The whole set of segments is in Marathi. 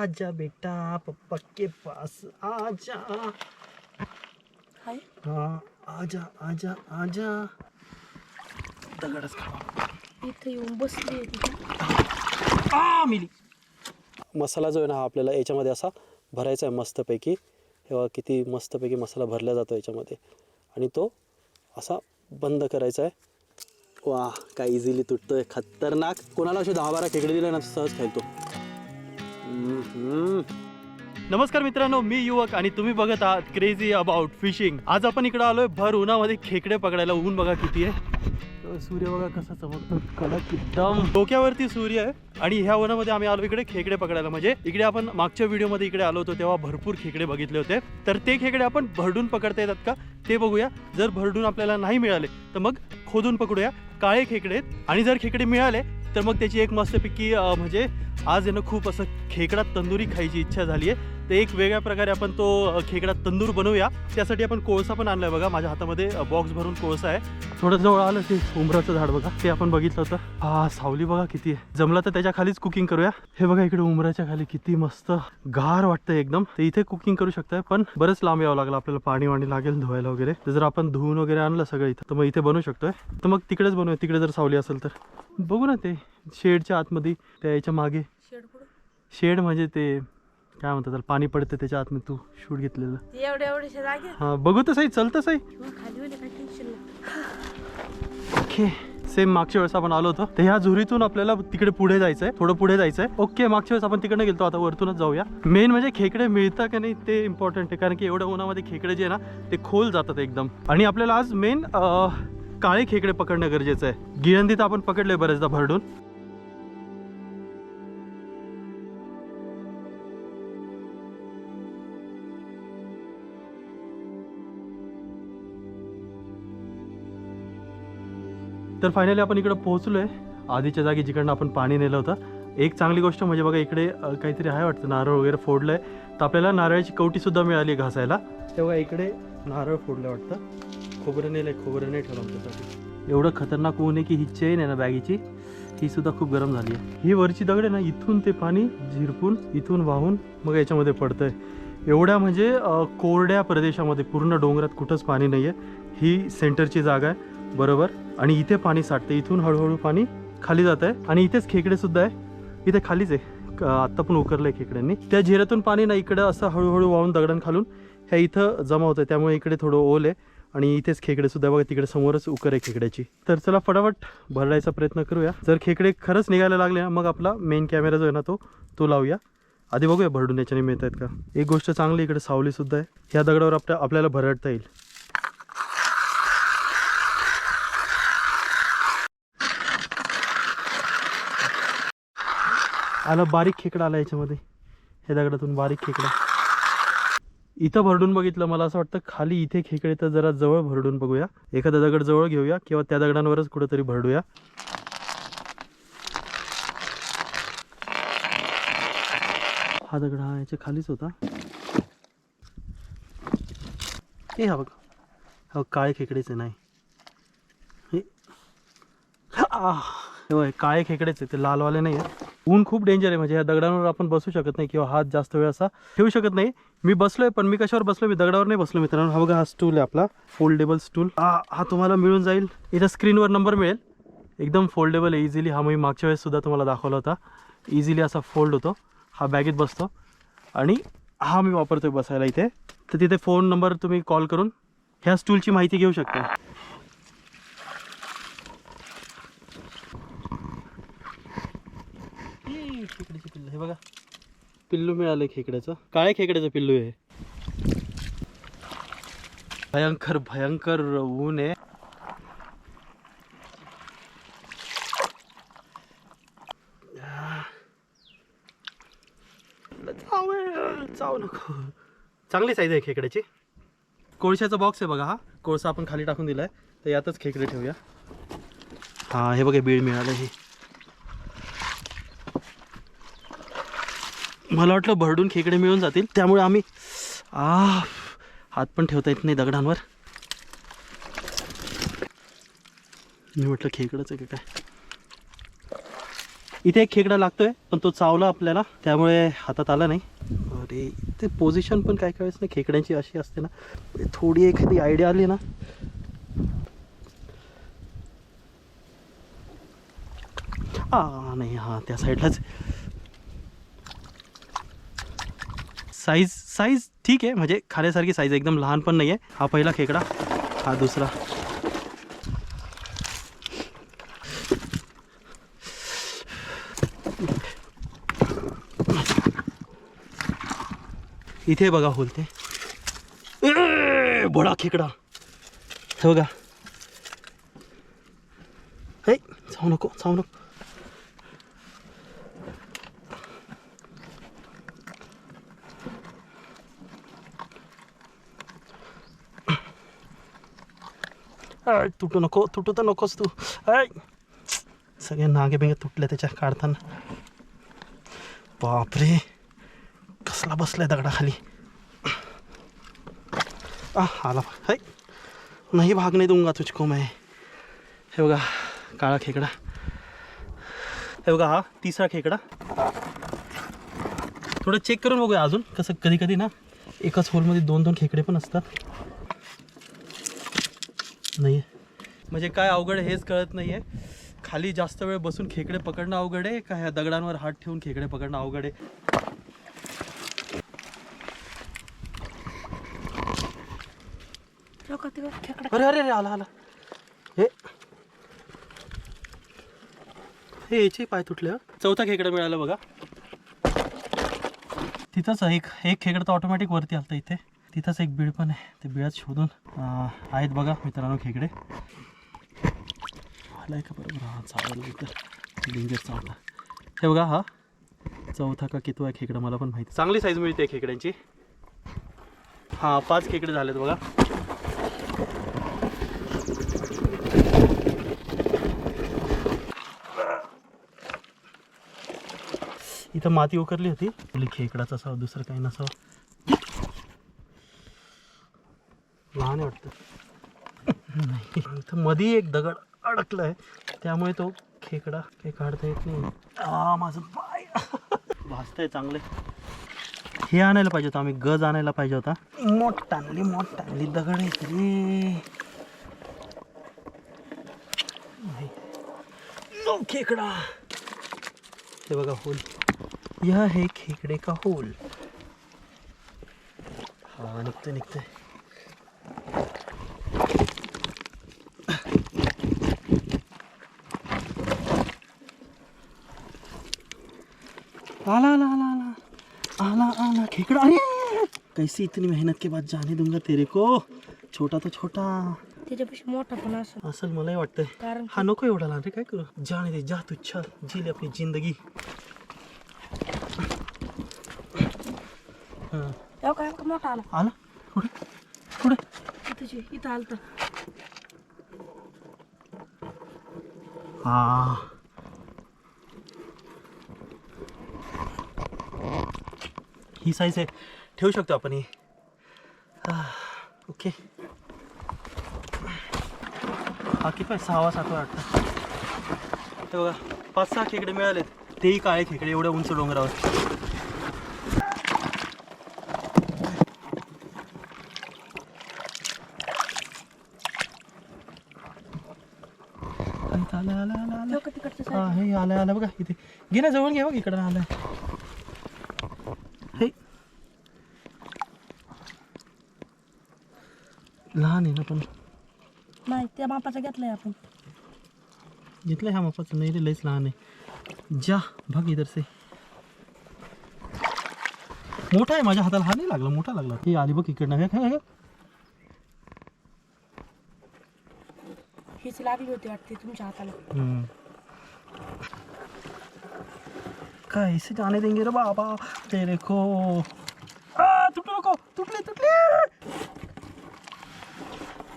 आजा बेटा पप्पा के पास आजा। हाय। हा आजा आजा आजा। दगडच खावा इथं येऊन बसली आ मिली। मसाला जो आहे ना हा आपल्याला याच्यामध्ये असा भरायचा आहे मस्तपैकी. हे बघा किती मस्तपैकी मसाला भरला जातो याच्यामध्ये. आणि तो असा बंद करायचा आहे. वा काय इझिली तुटतोय. खतरनाक. कोणाला असे दहा बारा खेकडे दिले ना सहज खेळतो नमस्कार मित्रांनो मी युवक आणि तुम्ही बघत आहात क्रेझी अबाउट फिशिंग आज आपण इकडे आलोय भर उन्हामध्ये खेकडे पकडायला. ऊन बघा किती आहे. सूर्य बघा कसा चमकतो कडक एकदम. डोक्यावरती सूर्य आहे आणि ह्या उन्हामध्ये आम्ही आलो इकडे खेकडे पकडायला. म्हणजे इकडे आपण मागच्या व्हिडिओमध्ये इकडे आलो होतो तेव्हा भरपूर खेकडे बघितले होते. तर ते खेकडे आपण भरडून पकडता येतात का? ते बघूया. जर भरडून आपल्याला नाही मिळाले तर मग खोदून पकडूया. काळे खेकडे आहेत आणि जर खेकडे मिळाले तर मग त्याची एक मस्तपैकी म्हणजे आज यानं खूप असं खेकडा तंदुरी खायची इच्छा झाली आहे. तर एक वेगळ्या प्रकारे आपण तो खेकडा तंदूर बनवूया. त्यासाठी आपण कोळसा पण आणलाय बघा. माझ्या हातामध्ये बॉक्स भरून कोळसा आहे. थोडं जवळ आलं ते उमराचं झाड बघा. ते आपण बघितलं होतं. हा सावली बघा किती आहे. जमलं तर त्याच्या खालीच कुकिंग करूया. हे बघा इकडे उमराच्या खाली किती मस्त गार वाटतं एकदम. तर इथे कुकिंग करू शकताय पण बरंच लांब यावं लागलं. आपल्याला पाणी वाणी लागेल धुवायला वगैरे. तर जर आपण धुवून वगैरे आणलं सगळं इथं तर मग इथे बनवू शकतोय. तर मग तिकडेच बनवूया. तिकडे जर सावली असेल तर. बघू ना ते शेडच्या आतमध्ये त्या याच्या मागे. शेड म्हणजे ते काय म्हणतात त्याला पाणी पडतं त्याच्या आतमध्ये तू शूट घेतलेलं. ते एवढ्या एवढ्याशा जागे हा बघू तर सही चलतं सही खाली होते काय टेन्शन नाही. ओके सेम मागच्या वेळेस आपण आलो होतो. तर ह्या झुरीतून आपल्याला तिकडे पुढे जायचंय थोडं पुढे जायचंय. ओके मागच्या वेळेस आपण तिकडे गेलो आता वरतूनच जाऊया. मेन म्हणजे खेकडे मिळतात का नाही ते इम्पॉर्टंट आहे कारण की एवढ्या उन्हामध्ये खेकडे जे आहे ना ते खोल जातात एकदम. आणि आपल्याला आज मेन काळे खेकडे पकडणं गरजेचं आहे. गिळंदीत आपण पकडले बरेचदा भरडून. तर फायनली आपण इकडं पोहोचलोय. आधीच्या जागी जिकडनं आपण पाणी नेलं होतं. एक चांगली गोष्ट म्हणजे बघा इकडे काहीतरी आहे वाटतं नारळ वगैरे फोडलंय. तर आपल्याला नारळाची कवटी सुद्धा मिळाली घासायला. तेव्हा इकडे नारळ फोडलं वाटतं. खोबरं नेलंय खोबरं नाही ठेवलं आमच्यासाठी. एवढं खतरनाक ऊन आहे की ही चेन आहे ना बॅगीची ही सुद्धा खूप गरम झाली आहे. ही वरची दगड आहे ना इथून ते पाणी झिरपून इथून वाहून मग याच्यामध्ये पडतंय. एवढ्या म्हणजे कोरड्या प्रदेशामध्ये पूर्ण डोंगरात कुठंच पाणी नाही आहे ही सेंटरची जागा आहे. बरोबर? आणि इथे पाणी साठते इथून हळूहळू पाणी खाली जात आहे आणि इथेच खेकडे सुद्धा आहे. इथे खालीच आहे. क- आत्ता पण उकरलंय खेकड्यांनी. त्या झिऱ्यातून पाणी ना इकडं असं हळूहळू वाहून दगडान खालून ह्या इथं जमा होतं त्यामुळे इकडे थोडं ओल आहे. आणि इथेच खेकडे सुद्धा बघा तिकडे समोरच उकर आहे खेकड्याची. तर चला फटाफट भरडायचा प्रयत्न करूया. जर खेकडे खरंच निघायला लागले ना मग आपला मेन कॅमेरा जो आहे ना तो तो लावूया. आधी बघूया भरडून याच्याने मिळत आहेत का. एक गोष्ट चांगली इकडे सावली सुद्धा आहे. ह्या दगडावर आपल्या आपल्याला भरडता येईल. आला बारीक खेकडा आला याच्यामध्ये. हे दगडातून बारीक खेकडा. इथं भरडून बघितलं मला असं वाटतं खाली इथे खेकडे तर जरा जवळ भरडून बघूया. एखादा दगड जवळ घेऊया किंवा त्या दगडांवरच कुठंतरी भरडूया. हा दगड हा याच्या खालीच होता. हे हा बघ. हा काळे खेकडेच आहे नाही. हे काळे खेकडेच आहे ते लालवाले नाही आहे ऊन खूप डेंजर आहे. म्हणजे या दगडांवर आपण बसू शकत नाही किंवा हात जास्त वेळ असा ठेवू शकत नाही. मी बसलोय पण मी कशावर बसलो मी दगडावर नाही बसलो मित्रांनो. हा बघा हा स्टूल आहे आपला. फोल्डेबल स्टूल हा हा तुम्हाला मिळून जाईल. इथं स्क्रीनवर नंबर मिळेल. एकदम फोल्डेबल आहे इझिली हा मी मागच्या वेळेस सुद्धा तुम्हाला दाखवला होता. इझिली असा फोल्ड होतो. हा बॅगेत बसतो. आणि हा मी वापरतोय बसायला इथे. तर तिथे फोन नंबर तुम्ही कॉल करून ह्या स्टूलची माहिती घेऊ शकता. खेकड्याचे पिल्लू हे बघा. पिल्लू मिळालं खेकड्याचं. काळ्या खेकड्याचं पिल्लू आहे भयंकर भयंकर ऊन आहे. चाव नको. चांगली साईज आहे खेकड्याची. कोळशाचा बॉक्स आहे बघा हा. कोळसा आपण खाली टाकून दिलाय. तर यातच खेकडे ठेवूया. हा हे बघा बीड मिळालं हे. मला वाटलं भरडून खेकडे मिळून जातील. त्यामुळे आम्ही आ हात पण ठेवता येत नाही दगडांवर. मी म्हटलं खेकडंच आहे काय? इथे एक खेकडा लागतोय पण तो चावला आपल्याला त्यामुळे हातात आला नाही. अरे ते पोझिशन पण काय काय वेळेस ना खेकड्यांची अशी असते ना. थोडी एखादी आयडिया आली ना. हा नाही हा त्या साईडलाच साईज साईज ठीक आहे. म्हणजे खाण्यासारखी साईज एकदम लहान पण नाही आहे हा पहिला खेकडा हा दुसरा. इथे बघा होलते बडा खेकडा. हे बघा. हे जाऊ नको जाऊ नको. तुटू नको तुटू तर नकोस तू आय सगळे नागे बिंगे तुटले त्याच्या काढताना बापरे कसला बसलाय दगडाखाली आ आला हाय नाही भागणे दूंगा तुझको मैं हे बघा काळा खेकडा हे बघा हा तिसरा खेकडा थोडं चेक करून बघूया अजून कसं कधी कधी ना एकाच होलमध्ये दोन दोन खेकडे पण असतात नाही म्हणजे काय अवघड आहे हेच कळत नाही आहे खाली जास्त वेळ बसून खेकडे पकडणं अवघड आहे का ह्या दगडांवर हात ठेवून खेकडे पकडणं अवघड आहे? अरे अरे अरे आला आला. हे. हे याचे पाय तुटले. चौथा खेकडा मिळाला बघा. तिथंच एक एक खेकडा तर ऑटोमॅटिक वरती आलता इथे. तिथंच एक बीड पण आहे. ते बिळात शोधून आहेत बघा मित्रांनो खेकडे. आलाय का बरोबर हा चावला तर डेंजर चावला हे बघा हा. चौथा का कितवा आहे खेकडा मला पण माहिती. चांगली साईज मिळते खेकड्यांची. हा पाच खेकडे झालेत बघा. इथं माती उकरली होती. खेकडाचा खेकडाच असावं दुसरं काही नसावं. लहान आहे वाटतं. नाही इथं मधी एक दगड अडकला आहे त्यामुळे तो खेकडा काही काढता येत नाही. आ माझं पाय. भासतंय चांगले. हे आणायला पाहिजे होतं आम्ही. गज आणायला पाहिजे होता. मोठ आणली मोठ आणली दगड आहे रे. नो खेकडा. ते बघा होल. यह है खेकडे का होल? हा निघतं निघतंय. आला आला आला आला आला आला खेकड़ा। अरे! कैसी इतनी मेहनत के बाद जाने दूँगा तेरे को। छोटा तो छोटा। त्याच्यापेक्षा मोठा पण असं। असल मलाही वाटतंय। कारण हा नको एवढा लहान रे काय करू? जाने दे जा तू चल जी ले अपनी ज़िंदगी. हा. तेव्हा काय का मोठा आला. आला? पुढे पुढे तुझी इथं आलता. हा. ही साईज आहे ठेवू शकतो आपण ही ओके हा किती आहे सहावा सातवा वाटतं हे बघा पाच सहा खेकडे मिळालेत तेही काळे खेकडे एवढ्या उंच डोंगरावर आलं आलं आलं बघा इथे घे ना जवळ घे बघ इकडं आलं लहान आहे ना पण. नाही त्या मापाचा घेतलाय आपण. घेतलं ह्या मापाचं नाही रे लईच लहान आहे. जा बघ इधर से. मोठा आहे माझ्या हाताला. हा नाही लागला मोठा लागला. ही आली बघ इकडनं. हे. हीच लागली होती वाटते तुमच्या हाताला. हम्म. कैसे जाने देंगे रे बाबा. तेरे को. आ, तुटू नको. तुटले तुटले.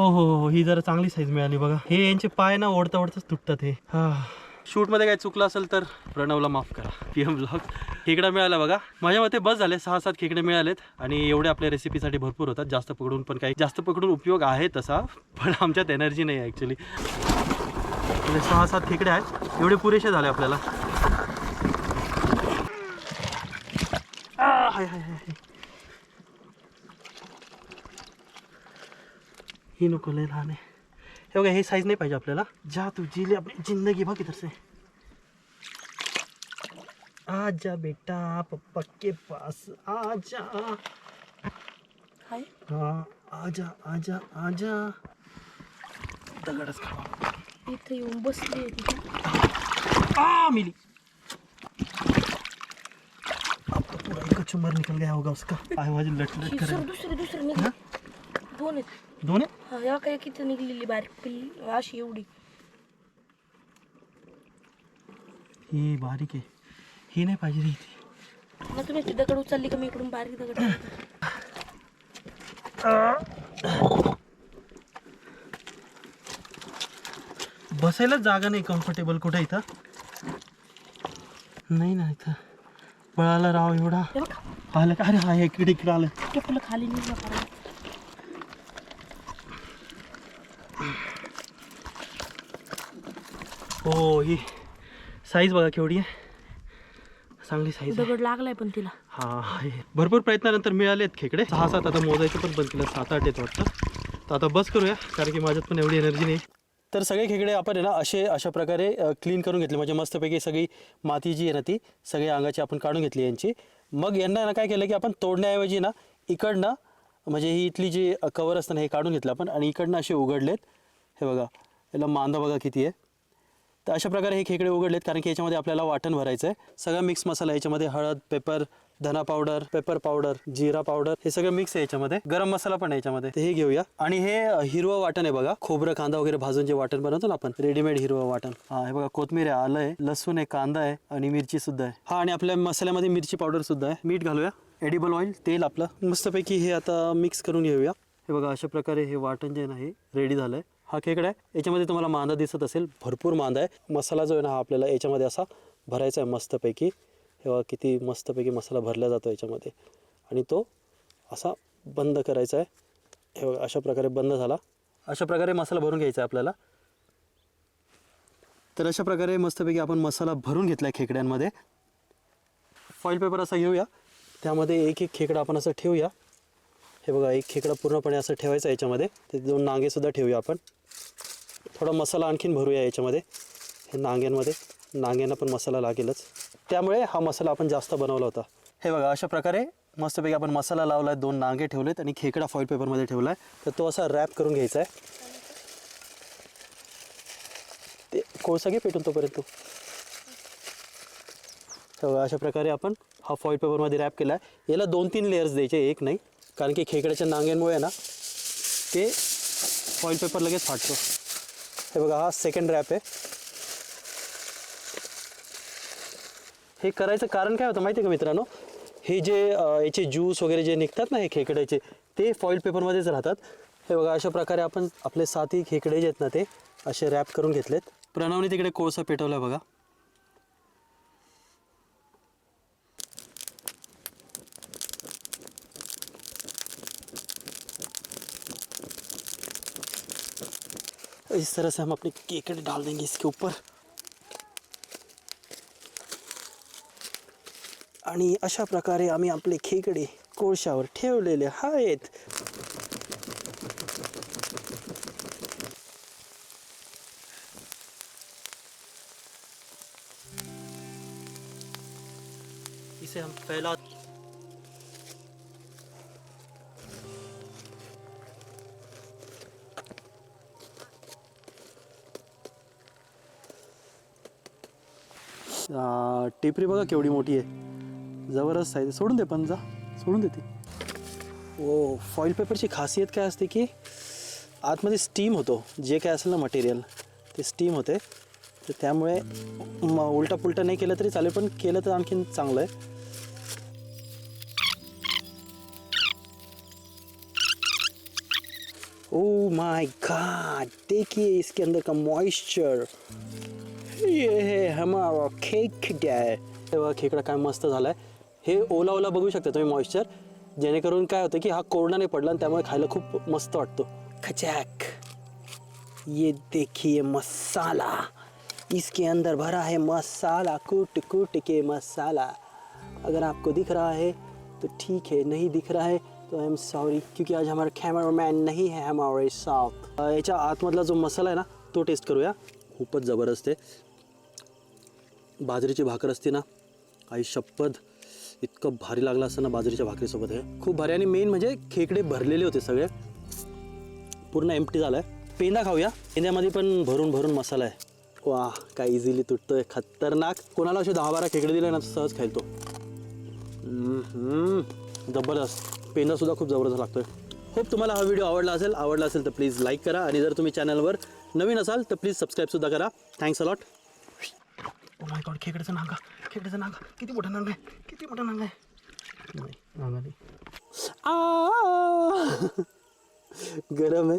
हो हो हो ही जरा चांगली साईज मिळाली बघा. हे यांचे पाय ना ओढता ओढताच तुटतात हे. शूट शूटमध्ये काय चुकलं असेल तर प्रणवला माफ करा. पी एम ब्लॉग खेकडा मिळाला बघा. माझ्या मते बस झाले. सहा सात खेकडे मिळालेत आणि एवढे आपल्या रेसिपीसाठी भरपूर होतात. जास्त पकडून पण काही जास्त पकडून उपयोग आहे तसा पण आमच्यात एनर्जी नाही आहे ॲक्च्युली म्हणजे सहा सात खेकडे आहेत. एवढे पुरेसे झाले आपल्याला. हाय हाय हाय. ही नको लय लहान आहे हे बघा हे साईज नाही पाहिजे आपल्याला जा तू ज़िले आपली ज़िंदगी बघ इधर से। आजा बेटा पप्पा के पास आजा। हाय। हाँ आजा आजा आजा। दगडच खावा इथे येऊन बसली आहे आ मिली। अब तो पूरा एक चुम्बर निकल गया होगा उसका। माझी लट लट कर सर दुसरी दुसरी निघली दोन आहेत दोन आहे हा या काय किती निघलेली बारीक पिल्ली. अशी एवढी. ही बारीक आहे. ही नाही पाहिजे रे इथे. मग तुम्ही ती दगड उचलली का? मी इकडून बारीक दगड. बसायला जागा नाही कम्फर्टेबल कुठे इथं? नाही ना इथं. पळाला राव एवढा. हे बघा. आलं का? अरे हा इकडे इकडे आलं. ते फुलं खाली निघलं हो ही साईज बघा केवढी आहे. चांगली साईज दगड लागलाय पण तिला. हा भरपूर प्रयत्नानंतर मिळाले आहेत खेकडे. सहा सात आता मोजायचे पण बंद केलं सात आठ येत वाटतं. तर आता बस करूया कारण की माझ्यात पण एवढी एनर्जी नाही. तर सगळे खेकडे आपण आहे ना असे अशा प्रकारे क्लीन करून घेतले. म्हणजे मस्तपैकी सगळी माती जी आहे ना ती सगळी अंगाची आपण काढून घेतली यांची. मग यांना ना काय केलं की आपण तोडण्याऐवजी ना इकडनं म्हणजे ही इथली जी कवर असतं ना हे काढून घेतलं आपण. आणि इकडनं असे उघडलेत. हे बघा याला मांदा बघा किती आहे. तर अशा प्रकारे हे खेकडे उघडलेत कारण की याच्यामध्ये आपल्याला वाटण भरायचं आहे. सगळा मिक्स मसाला याच्यामध्ये हळद पेपर धना पावडर पेपर पावडर जिरा पावडर हे सगळं मिक्स आहे याच्यामध्ये. गरम मसाला पण आहे याच्यामध्ये. ते हे घेऊया. आणि हे हिरवं वाटण आहे बघा. खोबरं कांदा वगैरे भाजून जे वाटण बनवतो ना आपण रेडीमेड हिरवं वाटण. हा हे बघा कोथमीर आहे आलं आहे लसूण आहे कांदा आहे आणि मिरची सुद्धा आहे. हा आणि आपल्या मसाल्यामध्ये मिरची पावडर सुद्धा आहे. मीठ घालूया. एडिबल ऑइल तेल आपलं. मस्तपैकी हे आता मिक्स करून घेऊया. हे बघा अशा प्रकारे हे वाटण जे आहे रेडी झालं आहे हा खेकडा आहे. याच्यामध्ये तुम्हाला मांदा दिसत असेल. भरपूर मांदा आहे. मसाला जो आहे ना हा आपल्याला याच्यामध्ये असा भरायचा आहे मस्तपैकी. तेव्हा किती मस्तपैकी मसाला भरला जातो याच्यामध्ये. आणि तो असा बंद करायचा आहे. हे बघा अशा प्रकारे बंद झाला. अशा प्रकारे मसाला भरून घ्यायचा आहे आपल्याला. तर अशा प्रकारे मस्तपैकी आपण मसाला भरून घेतला आहे खेकड्यांमध्ये. फॉईल पेपर असा घेऊया. त्यामध्ये एक एक खेकडा आपण असं ठेवूया. हे बघा एक खेकडा पूर्णपणे असं ठेवायचं आहे याच्यामध्ये. ते दोन नांगेसुद्धा ठेवूया आपण. थोडा मसाला आणखीन भरूया याच्यामध्ये हे नांग्यांमध्ये. नांग्यांना पण मसाला लागेलच. त्यामुळे हा मसाला आपण जास्त बनवला होता. हे बघा अशा प्रकारे मस्तपैकी आपण मसाला लावला आहे दोन नांगे ठेवलेत आणि खेकडा फॉईल पेपरमध्ये ठेवला आहे तर तो असा रॅप करून घ्यायचा आहे. ते कोळसा घे पेटून तोपर्यंत हे बघा अशा प्रकारे आपण हा फॉईल पेपरमध्ये रॅप केला आहे याला दोन तीन लेयर्स द्यायचे एक नाही. कारण की खेकड्याच्या नांग्यांमुळे ना ते फॉईल पेपर लगेच फाटतो. हे बघा हा सेकंड रॅप आहे. हे करायचं कारण काय होतं माहिती आहे का मित्रांनो? हे जे याचे ज्यूस वगैरे जे निघतात ना हे खेकड्याचे ते फॉईल पेपरमध्येच राहतात. हे बघा अशा प्रकारे आपण आपले साथी खेकडे जे आहेत ना ते असे रॅप करून घेतलेत. प्रणवने तिकडे कोळसा पेटवला बघा. इस तरह से हम अपने केकड़े डाल देंगे इसके ऊपर। आणि अशा प्रकारे आम्ही आपले खेकडे कोळशावर ठेवलेले आहेत. इसे हम फैला टेपरी बघा केवढी मोठी आहे. जबरदस्त आहे. सोडून दे पण जा. सोडून देते. ओ फॉईल पेपरची खासियत काय असते की आतमध्ये स्टीम होतो. जे काय असेल ना मटेरियल ते स्टीम होते. तर त्यामुळे म उलटा पुलटा नाही केलं तरी चालेल पण केलं तर आणखीन चांगलं आहे. ओ माय गॉड देखिए इसके अंदर का मॉइस्चर ये है हमारा खेकडा आहे. तेव्हा खेकडा काय मस्त झालाय. हे ओला ओला बघू शकता तुम्ही मॉइश्चर जेणेकरून काय होतं की हा कोरडा नाही पडला आणि त्यामुळे खायला खूप मस्त वाटतो. खचॅक. ये देखिए मसाला. इसके अंदर भरा है मसाला कूट कूट के मसाला. अगर आपको दिख रहा है तो ठीक है. नहीं दिख रहा है तो आई एम सॉरी क्योंकि आज हमारा कॅमेरामॅन नहीं है हमारे साथ. याच्या आतमधला जो मसाला आहे ना तो टेस्ट करूया खूपच जबरदस्त आहे बाजरीची भाकर असते ना आई शपथ इतकं भारी लागलं असतं ना बाजरीच्या भाकरीसोबत हे. खूप भारी. आणि मेन म्हणजे खेकडे भरलेले होते सगळे. पूर्ण एमटी झालं आहे पेंदा खाऊया. पेंद्यामध्ये पण भरून भरून मसाला आहे. वा काय इझिली तुटतोय. खतरनाक. कोणाला असे दहा बारा खेकडे दिले ना सहज खाईल तो. जबरदस्त. पेंदासुद्धा खूप जबरदस्त लागतोय. होप तुम्हाला हा व्हिडिओ आवडला असेल आवडला असेल तर प्लीज लाईक करा. आणि जर तुम्ही चॅनलवर नवीन असाल तर प्लीज सबस्क्राईबसुद्धा करा. Thanks a lot oh my god खेकड्याचं नांगा खेकड्याचं नांगा. किती मोठा नांगा आहे किती मोठा नांगा आहे. नाही नांगा नाही आ! गरम आहे.